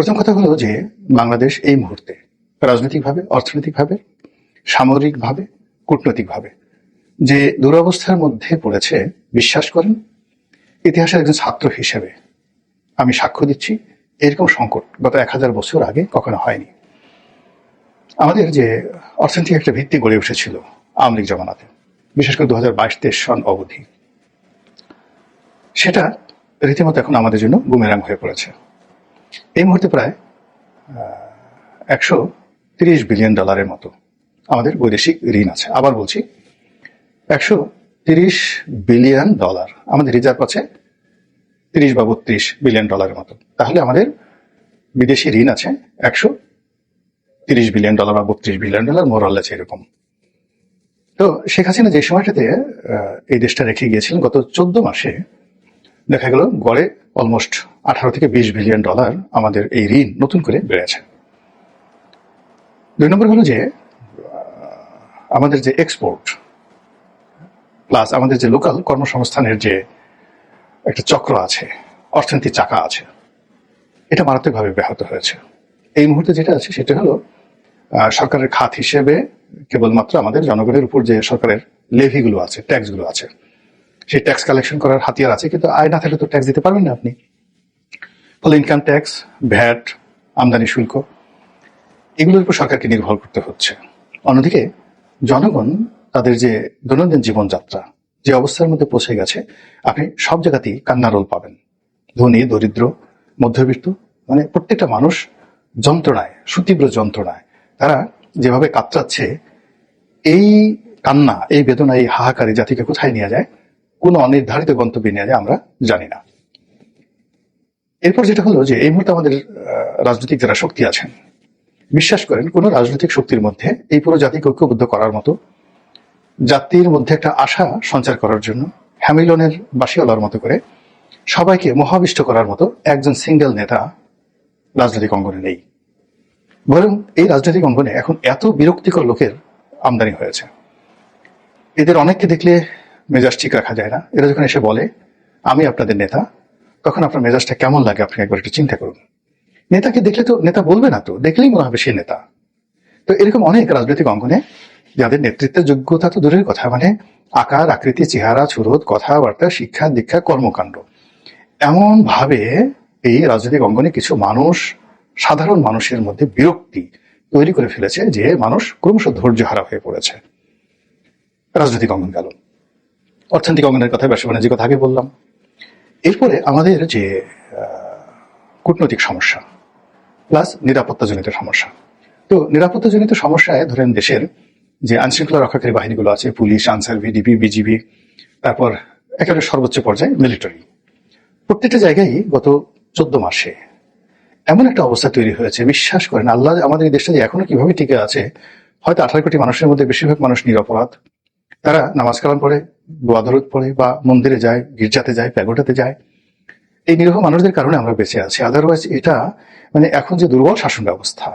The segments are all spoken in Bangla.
প্রথম কথা হলো যে বাংলাদেশ এই মুহূর্তে রাজনৈতিকভাবে, অর্থনৈতিকভাবে সামরিকভাবে কূটনৈতিকভাবে যে দুরবস্থার মধ্যে পড়েছে, বিশ্বাস করেন, ইতিহাসের একজন ছাত্র হিসেবে আমি সাক্ষ্য দিচ্ছি, এরকম সংকট গত এক হাজার বছর আগে কখনো হয়নি। আমাদের যে অর্থনৈতিক একটা ভিত্তি গড়ে উঠেছিল আওয়ামী জমানাতে, বিশেষ করে দু হাজার বাইশ তেইশ সন অবধি, সেটা রীতিমতো এখন আমাদের জন্য বুমেরাং হয়ে পড়েছে। এই মুহূর্তে প্রায় একশো তিরিশ বিলিয়ন ডলারের মতো আমাদের বৈদেশিক ঋণ আছে। আবার বলছি, একশো তিরিশ বিলিয়ন ডলার আমাদের রিজার্ভ আছে, তিরিশ বা বত্রিশ বিলিয়ন ডলারের মতো। তাহলে আমাদের বিদেশি ঋণ আছে একশো তিরিশ বিলিয়ন ডলার বা বত্রিশ বিলিয়ন ডলার মোরাল আছে এরকম। তো শেখ হাসিনা যে সময়টাতে এই দেশটা রেখে গিয়েছিলেন, গত চোদ্দ মাসে দেখা গেল গড়ে অলমোস্ট আঠারো থেকে বিশ বিলিয়ন ডলার আমাদের এই ঋণ নতুন করে বেড়েছে। দুই নম্বর হলো যে আমাদের যে এক্সপোর্ট প্লাস আমাদের যে লোকাল কর্মসংস্থানের যে একটা চক্র আছে, অর্থনীতির চাকা আছে, এটা মারাত্মকভাবে ব্যাহত হয়েছে। এই মুহূর্তে যেটা আছে সেটা হলো সরকারের খাত হিসেবে কেবলমাত্র আমাদের জনগণের উপর যে সরকারের লেভিগুলো আছে ট্যাক্সগুলো আছে সেই ট্যাক্স কালেকশন করার হাতিয়ার আছে, কিন্তু আয় না থাকলে তো ট্যাক্স দিতে পারবেন না আপনি। ফলে ইনকাম ট্যাক্স ভ্যাট আমদানি শুল্ক, এগুলোর উপর সরকারকে নির্ভর করতে হচ্ছে। অন্যদিকে, জনগণ তাদের যে দৈনন্দিন জীবনযাত্রা, যে অবস্থার মধ্যে পৌঁছে গেছে, আপনি সব জায়গাতেই কান্নারোল পাবেন। ধনী, দরিদ্র, মধ্যবিত্ত মানে প্রত্যেকটা মানুষ যন্ত্রণায়, সুতীব্র যন্ত্রণায়, তারা যেভাবে কাতরাচ্ছে, এই কান্না, এই বেদনা, এই হাহাকারে জাতিকে কোথায় নিয়ে যায়? কোনো অনির্ধারিত গন্তব্যে নিয়ে যায় আমরা জানি না। এরপর যেটা হলো যে এই মুহূর্তে আমাদের রাজনৈতিক যারা শক্তি আছেন, বিশ্বাস করেন কোন রাজনৈতিক শক্তির মধ্যে এই পুরো জাতিকে ঐক্যবদ্ধ করার মতো জাতির মধ্যে একটা আশা সঞ্চার করার জন্য হ্যামিলনের বাসিওয়ালার মতো করে সবাইকে মহাবিষ্ট করার মতো একজন সিঙ্গেল নেতা রাজনৈতিক অঙ্গনে নেই। বরং এই রাজনৈতিক অঙ্গনে এখন এত বিরক্তিকর লোকের আমদানি হয়েছে। এদের অনেককে দেখলে মেজাজ ঠিক রাখা যায় না। এরা যখন এসে বলে, আমি আপনাদের নেতা, তখন আপনার মেজাজটা কেমন লাগে আপনি একবার একটু চিন্তা করুন। নেতাকে দেখলে তো নেতা বলবে না তো, দেখলেই মনে হবে সে নেতা। তো এরকম অনেক রাজনৈতিক অঙ্গনে যাদের নেতৃত্বের যোগ্যতা তো দূরের কথা মানে আকার, আকৃতি, চেহারা ছুরত কথাবার্তা, শিক্ষা, দীক্ষা, কর্মকাণ্ড। এমন ভাবে এই রাজনৈতিক অঙ্গনে কিছু মানুষ, সাধারণ মানুষের মধ্যে বিরক্তি তৈরি করে ফেলেছে যে মানুষ ক্রমশ ধৈর্য হারা হয়ে পড়েছে। রাজনৈতিক অঙ্গন গেল। অর্থনৈতিক অঙ্গনের কথা ব্যবসা বাণিজ্যের কথা আগে বললাম। এরপরে আমাদের যে কূটনৈতিক সমস্যা প্লাস নিরাপত্তাজনিত সমস্যা। তো নিরাপত্তাজনিত সমস্যায় ধরেন দেশের যে আইনশৃঙ্খলা রক্ষাকারী বাহিনীগুলো আছে, পুলিশ আনসার ভিডিপি বিজিবি তারপর একেবারে সর্বোচ্চ পর্যায়ে মিলিটারি প্রত্যেকটা জায়গায় গত চোদ্দ মাসে এমন একটা অবস্থা তৈরি হয়েছে। বিশ্বাস করেন, আল্লাহ আমাদের এই দেশটা যে এখনও কীভাবে টিকে আছে, হয়তো আঠারো কোটি মানুষের মধ্যে বেশিরভাগ মানুষ নিরপরাধ। তারা নামাজ কালাম পড়ে দোয়াদরদ পড়ে বা মন্দিরে যায়, গির্জাতে যায়, প্যাগোটাতে যায়, এই নিরীহ মানুষদের কারণে আমরা বেঁচে আছি। আদারওয়াইজ এটা মানে এখন যে দুর্বল শাসন ব্যবস্থা,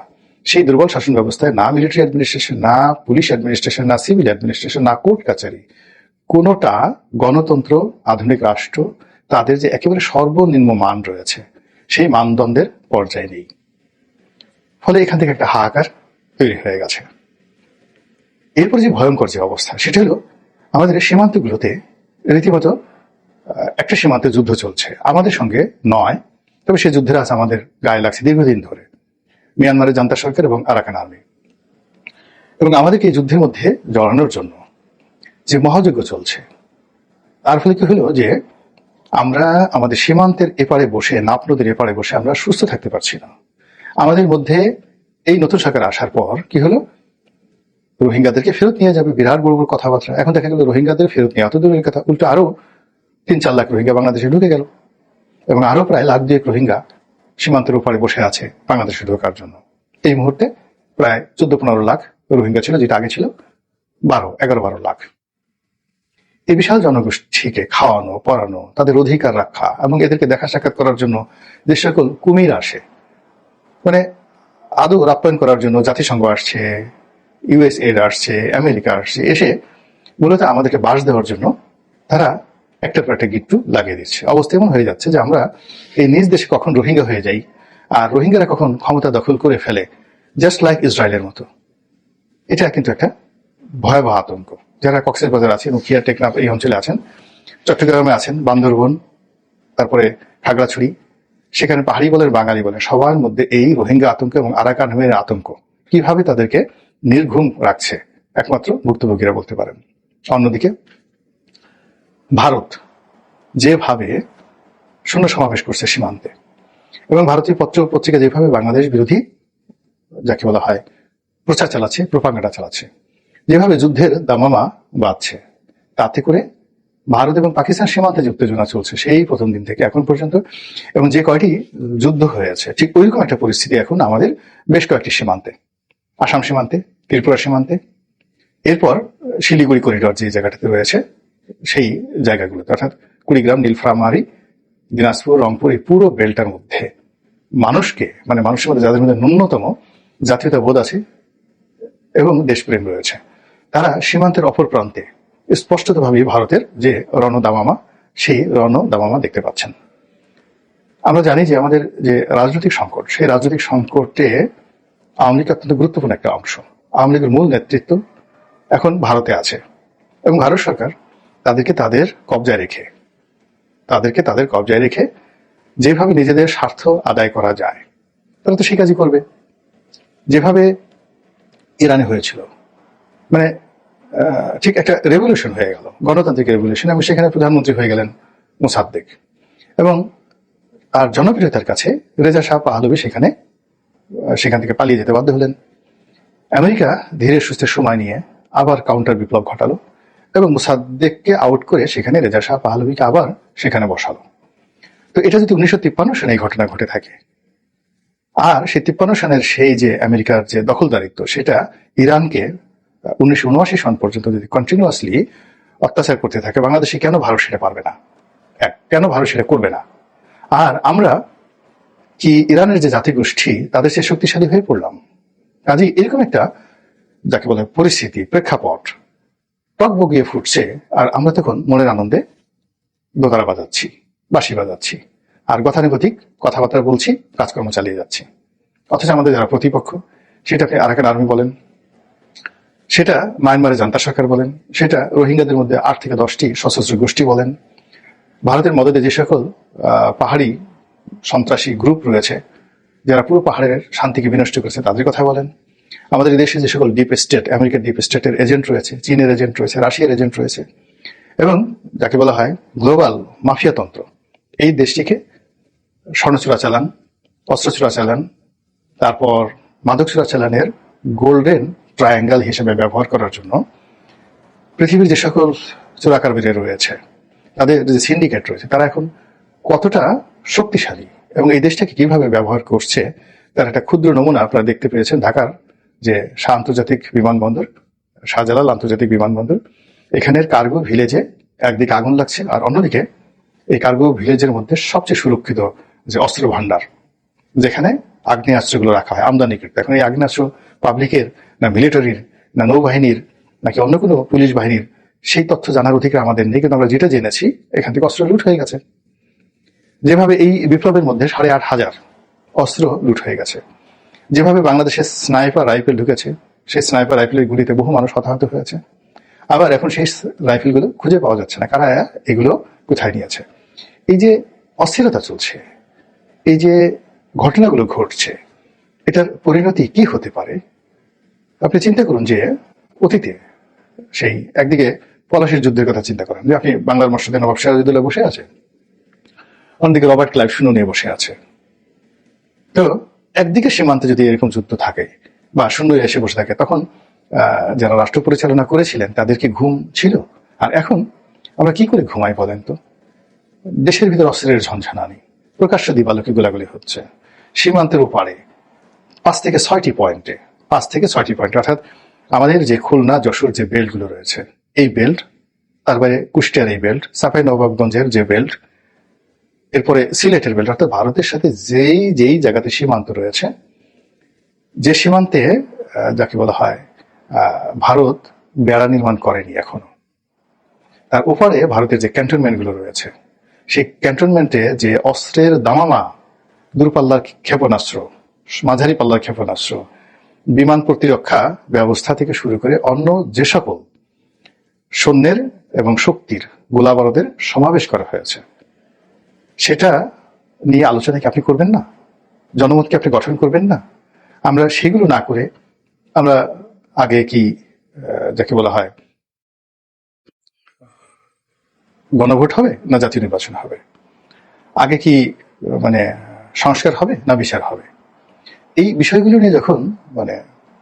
সেই দুর্বল শাসন ব্যবস্থায় না মিলিটারি অ্যাডমিনিস্ট্রেশন না পুলিশ অ্যাডমিনিস্ট্রেশন না সিভিল অ্যাডমিনিস্ট্রেশন না কোর্ট কাচারি, কোনোটা গণতন্ত্র, আধুনিক রাষ্ট্র, তাদের যে একেবারে সর্বনিম্ন মান রয়েছে, সেই মানদণ্ডের পর্যায়ে নেই। ফলে এখান থেকে একটা হাহাকার তৈরি হয়ে গেছে। এরপর যে ভয়ঙ্কর যে অবস্থা, সেটা হলো আমাদের সীমান্তগুলোতে রীতিমতো একটা সীমান্তে যুদ্ধ চলছে। আমাদের সঙ্গে নয়, তবে সেই যুদ্ধের আছে আমাদের গায়ে লাগছে দীর্ঘদিন ধরে। মিয়ানমারের জান্তা সরকার এবং আরাকান আর্মি। এবং আমাদেরকে এই যুদ্ধের মধ্যে জড়ানোর জন্য যে মহাযজ্ঞ চলছে, তার ফলে কি হলো যে আমরা আমাদের সীমান্তের এপারে বসে নাপ নদীর এপারে বসে আমরা সুস্থ থাকতে পারছি না। আমাদের মধ্যে এই নতুন সরকার আসার পর কি হলো? রোহিঙ্গাদেরকে ফেরত নিয়ে যাবে, বিরাট বড় বড় কথাবার্তা। এখন দেখা গেল রোহিঙ্গাদের ফেরত নিয়ে অত দূরের কথা। উল্টো আরও তিন চার লাখ রোহিঙ্গা বাংলাদেশে ঢুকে গেল। এবং আরও প্রায় লাখ দুয়েক রোহিঙ্গা সীমান্তের উপরে বসে আছে বাংলাদেশে ঢোকার জন্য। এই মুহূর্তে প্রায় চোদ্দ পনেরো লাখ রোহিঙ্গা ছিল, যেটা আগে ছিল বারো, এগারো বারো লাখ। এই বিশাল জনগোষ্ঠীকে খাওয়ানো, পড়ানো, তাদের অধিকার রাখা এবং এদেরকে দেখা সাক্ষাৎ করার জন্য যে সকল কুমির আসে। মানে আদৌ আপ্যায়ন করার জন্য জাতিসংঘ আসছে ইউএস এড আসছে আমেরিকা আসছে, এসে মূলত আমাদেরকে বাস দেওয়ার জন্য তারা একটা পর একটা গিট্টু লাগিয়ে দিচ্ছে। অবস্থা এমন হয়ে যাচ্ছে যে আমরা এই নিজ দেশে কখন রোহিঙ্গা হয়ে যাই আর রোহিঙ্গারা কখন ক্ষমতা দখল করে ফেলে জাস্ট লাইক ইসরায়েলের মতো। এটা কিন্তু একটা ভয়াবহ আতঙ্ক। যারা কক্সের বাজার আছেন, উখিয়া, টেকনাফ এই অঞ্চলে আছেন, চট্টগ্রামে আছেন, বান্দরবন, তারপরে খাগড়াছড়ি, সেখানে পাহাড়ি বলেন বাঙালি বলেন সবার মধ্যে এই রোহিঙ্গা আতঙ্ক এবং আরাকান আতঙ্ক। কীভাবে তাদেরকে নির্ঘুম রাখছে, একমাত্র ভুক্তভোগীরা বলতে পারেন। অন্যদিকে, ভারত যেভাবে শূন্য সমাবেশ করছে সীমান্তে, এবং ভারতীয় পত্র পত্রিকা যেভাবে বাংলাদেশ বিরোধী, যাকে বলা হয়, প্রচার চালাচ্ছে, প্রোপাগান্ডা চালাচ্ছে, যেভাবে যুদ্ধের দামামা বাঁধছে, তাতে করে ভারত এবং পাকিস্তান সীমান্তে যে উত্তেজনা চলছে, সেই প্রথম দিন থেকে এখন পর্যন্ত, এবং যে কয়টি যুদ্ধ হয়েছে ঠিক ওইরকম একটা পরিস্থিতি এখন আমাদের বেশ কয়েকটি সীমান্তে, আসাম সীমান্তে ত্রিপুরা সীমান্তে। এরপর শিলিগুড়ি করিডর যে জায়গাটাতে রয়েছে, সেই জায়গাগুলোতে, অর্থাৎ কুড়িগ্রাম, নীলফামারী, দিনাজপুর, রংপুর, এই পুরো বেলটার মধ্যে মানুষকে মানে মানুষের মধ্যে, যাদের মধ্যে ন্যূনতম জাতীয়তা বোধ আছে এবং দেশপ্রেম রয়েছে, তারা সীমান্তের অপর প্রান্তে স্পষ্টতভাবে ভারতের যে রণদামামা, সেই রণদামামা দেখতে পাচ্ছেন। আমরা জানি যে আমাদের যে রাজনৈতিক সংকট, সেই রাজনৈতিক সংকটে আওয়ামী লীগ অত্যন্ত গুরুত্বপূর্ণ একটা অংশ। আওয়ামী লীগের মূল নেতৃত্ব এখন ভারতে আছে এবং ভারত সরকার তাদেরকে তাদের কবজায় রেখে, তাদেরকে তাদের কবজায় রেখে যেভাবে নিজেদের স্বার্থ আদায় করা যায়, তারা তো সেই কাজই করবে। যেভাবে ইরানে হয়েছিল মানে ঠিক একটা রেভলিউশন হয়ে গেল, গণতান্ত্রিক রেভলিউশন এবং সেখানে প্রধানমন্ত্রী হয়ে গেলেন মোসাদ্দেক। এবং তার জনপ্রিয়তার কাছে রেজা শাহ পাহলবি সেখানে সেখান থেকে পালিয়ে যেতে বাধ্য হলেন। আমেরিকা ধীরে সুস্থে সময় নিয়ে আবার কাউন্টার বিপ্লব ঘটালো এবং মুসাদ্দেককে আউট করে সেখানে রেজা শাহ পাহলবিকে আবার সেখানে বসালো। তো এটা যদি উনিশশো তিপ্পান্ন সালে এই ঘটনা ঘটে থাকে, আর সেই তিপ্পান্ন সনের সেই যে আমেরিকার যে দখলদারিত্ব, সেটা ইরানকে উনিশশো উনআশি সন পর্যন্ত যদি কন্টিনিউয়াসলি অত্যাচার করতে থাকে, বাংলাদেশে কেন ভারত সেটা পারবে না? এক, কেন ভারত সেটা করবে না? আর আমরা কি ইরানের যে জাতিগোষ্ঠী, তাদের সে শক্তিশালী হয়ে পড়লাম? কাজে এরকম একটা, যাকে বলে পরিস্থিতি, প্রেক্ষাপট টক বগিয়ে ফুটছে, আর আমরা তখন মনের আনন্দে দোতারা বাজাচ্ছি, বাঁশি বাজাচ্ছি। আর গতানুগতিক কথাবার্তা বলছি, কাজকর্ম চালিয়ে যাচ্ছি। অথচ আমাদের যারা প্রতিপক্ষ, সেটাকে আরাকান আর্মি বলেন, সেটা মায়ানমারের জান্তা সরকার বলেন, সেটা রোহিঙ্গাদের মধ্যে আট থেকে দশটি সশস্ত্র গোষ্ঠী বলেন। ভারতের মদদে যে সকল পাহাড়ি সন্ত্রাসী গ্রুপ রয়েছে যারা পুরো পাহাড়ের শান্তিকে বিনষ্ট করেছে, তাদের কথা বলেন। আমাদের দেশে যে সকল ডিপ স্টেট আমেরিকার ডিপ স্টেটের এজেন্ট রয়েছে, চীনের এজেন্ট রয়েছে, রাশিয়ার এজেন্ট রয়েছে, এবং যাকে বলা হয় গ্লোবাল মাফিয়াতন্ত্র এই দেশটিকে স্বর্ণ চালান অস্ত্র চোরাচালান, তারপর মাদক চোরাচালানের গোল্ডেন ট্রায়াঙ্গেল হিসেবে ব্যবহার করার জন্য পৃথিবীর যে সকল চোরাকারবারি রয়েছে, তাদের যে সিন্ডিকেট রয়েছে, তারা এখন কতটা শক্তিশালী এবং এই দেশটাকে কীভাবে ব্যবহার করছে, তার একটা ক্ষুদ্র নমুনা আপনারা দেখতে পেয়েছেন ঢাকার যে শাহ আন্তর্জাতিক বিমানবন্দর, শাহজালাল আন্তর্জাতিক বিমানবন্দর। এখানের কার্গো ভিলেজে একদিকে আগুন লাগছে আর অন্যদিকে এই কার্গো ভিলেজের মধ্যে সবচেয়ে সুরক্ষিত যে অস্ত্র ভান্ডার যেখানে আগ্নেয়াস্ত্রগুলো রাখা হয়, আমদানিকৃত। এখন এই আগ্নেয়াস্ত্র পাবলিকের না মিলিটারির, না নৌবাহিনীর, নাকি অন্য কোনো পুলিশ বাহিনীর, সেই তথ্য জানার অধিকার আমাদের নেই, কিন্তু আমরা যেটা জেনেছি, এখান থেকে অস্ত্র লুট হয়ে গেছে। যেভাবে এই বিপ্লবের মধ্যে সাড়ে আট হাজার অস্ত্র লুট হয়ে গেছে, যেভাবে বাংলাদেশে স্নাইপার রাইফেল ঢুকেছে, সেই স্নাইপার রাইফেলের গুলিতে বহু মানুষ হতাহত হয়েছে, আবার এখন সেই রাইফেলগুলো খুঁজে পাওয়া যাচ্ছে না। কারা এগুলো কোথায় নিয়েছে? এই যে অস্থিরতা চলছে, এই যে ঘটনাগুলো ঘটছে, এটার পরিণতি কি হতে পারে? আপনি চিন্তা করুন যে অতীতে সেই একদিকে পলাশির যুদ্ধের কথা চিন্তা করেন, যে আপনি বাংলার মসজিদে নবাব সিরাজুদ্দৌলা বসে আছে অন্যদিকে রবার্ট ক্লাইভ শুনো নিয়ে বসে আছে। তো একদিকে সীমান্তে যদি এরকম যুদ্ধ থাকে বা শূন্য এসে বসে থাকে, তখন যারা রাষ্ট্র পরিচালনা করেছিলেন, তাদের কি ঘুম ছিল? আর এখন আমরা কি করে ঘুমাই বলেন তো? দেশের ভিতর অস্ত্রের ঝঞ্ঝানা নেই প্রকাশ্য দিবালোকে গোলাগুলি হচ্ছে। সীমান্তের ওপারে পাঁচ থেকে ছয়টি পয়েন্টে, পাঁচ থেকে ছয়টি পয়েন্ট, অর্থাৎ আমাদের যে খুলনা, যশোর যে বেল্টগুলো রয়েছে, এই বেল্ট, তারপরে কুষ্টিয়ার এই বেল্ট সাফাই নবাবগঞ্জের যে বেল্ট এরপরে সিলেটের বেল্ট অর্থাৎ ভারতের সাথে যেই যেই জায়গাতে সীমান্ত রয়েছে, যে সীমান্তে যাকে বলা হয় ভারত বেড়া নির্মাণ করেনি এখনও। তার ওপারে ভারতের যে ক্যান্টনমেন্টগুলো রয়েছে, সেই ক্যান্টনমেন্টে যে অস্ত্রের দামামা, দূরপাল্লার ক্ষেপণাস্ত্র, মাঝারি পাল্লার ক্ষেপণাস্ত্র, বিমান প্রতিরক্ষা ব্যবস্থা থেকে শুরু করে অন্য যে সকল সৈন্যের এবং শক্তির গোলাবারদের সমাবেশ করা হয়েছে। সেটা নিয়ে আলোচনা কি আপনি করবেন না? জনমতকে আপনি গঠন করবেন না? আমরা সেগুলো না করে আমরা আগে কি যাকে বলা হয়, গণভোট হবে না জাতীয় নির্বাচন হবে? আগে কি মানে সংস্কার হবে না বিচার হবে? এই বিষয়গুলো নিয়ে যখন মানে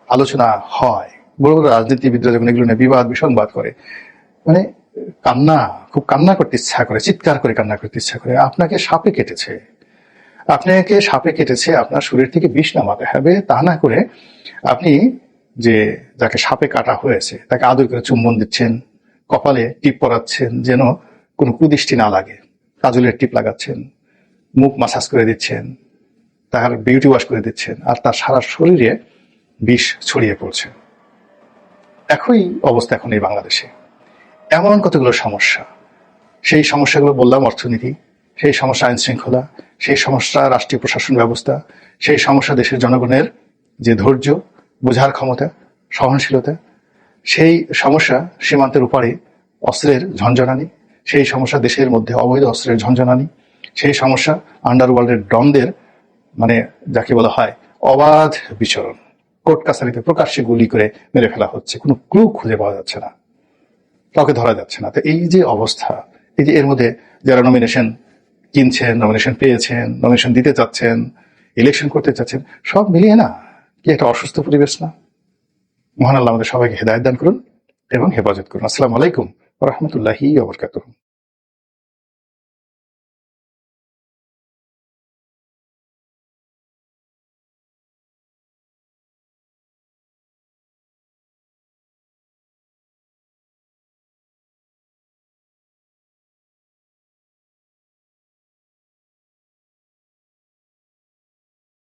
আলোচনা হয়, বড় বড় রাজনীতিবিদরা যখন এগুলো নিয়ে বিবাদ, বিসংবাদ করে মানে কান্না, খুব কান্না করতে ইচ্ছা করে, চিৎকার করে কান্না করতে ইচ্ছা করে। আপনাকে সাপে কেটেছে। আপনাকে সাপে কেটেছে, আপনার শরীর থেকে বিষ নামাতে হবে। তা না করে আপনি যে যাকে সাপে কাটা হয়েছে, তাকে আদর করে চুম্বন দিচ্ছেন, কপালে টিপ পরাচ্ছেন, যেন কোনো কুদৃষ্টি না লাগে, কাজলের টিপ লাগাচ্ছেন, মুখ মাসাজ করে দিচ্ছেন, তার বিউটি ওয়াশ করে দিচ্ছেন, আর তার সারা শরীরে বিষ ছড়িয়ে পড়ছে। একই অবস্থা এখন এই বাংলাদেশে। এমন কতগুলো সমস্যা? সেই সমস্যাগুলো বললাম, অর্থনীতি, সেই সমস্যা আইন শৃঙ্খলা, সেই সমস্যা রাষ্ট্রীয় প্রশাসন ব্যবস্থা, সেই সমস্যা দেশের জনগণের যে ধৈর্য, বোঝার ক্ষমতা, সহনশীলতা, সেই সমস্যা সীমান্তের উপারে অস্ত্রের ঝঞ্ঝনানি, সেই সমস্যা দেশের মধ্যে অবৈধ অস্ত্রের ঝঞ্ঝনানি, সেই সমস্যা আন্ডারওয়ার্ল্ডের ডনদের মানে যাকে বলা হয়, অবাধ বিচরণ। কোর্ট কাছারিতে প্রকাশ্যে গুলি করে মেরে ফেলা হচ্ছে। কোনো ক্লু খুঁজে পাওয়া যাচ্ছে না। কাউকে ধরা যাচ্ছে না। তো এই যে অবস্থা, এই যে এর মধ্যে যারা নমিনেশন কিনছেন নমিনেশন পেয়েছেন নমিনেশন দিতে চাচ্ছেন ইলেকশন করতে চাচ্ছেন, সব মিলিয়ে না কি একটা অসুস্থ পরিবেশ না? মহান আল্লাহ আমাদের সবাইকে হেদায়ত দান করুন এবং হেফাজত করুন। আসসালামু আলাইকুম রহমতুল্লাহি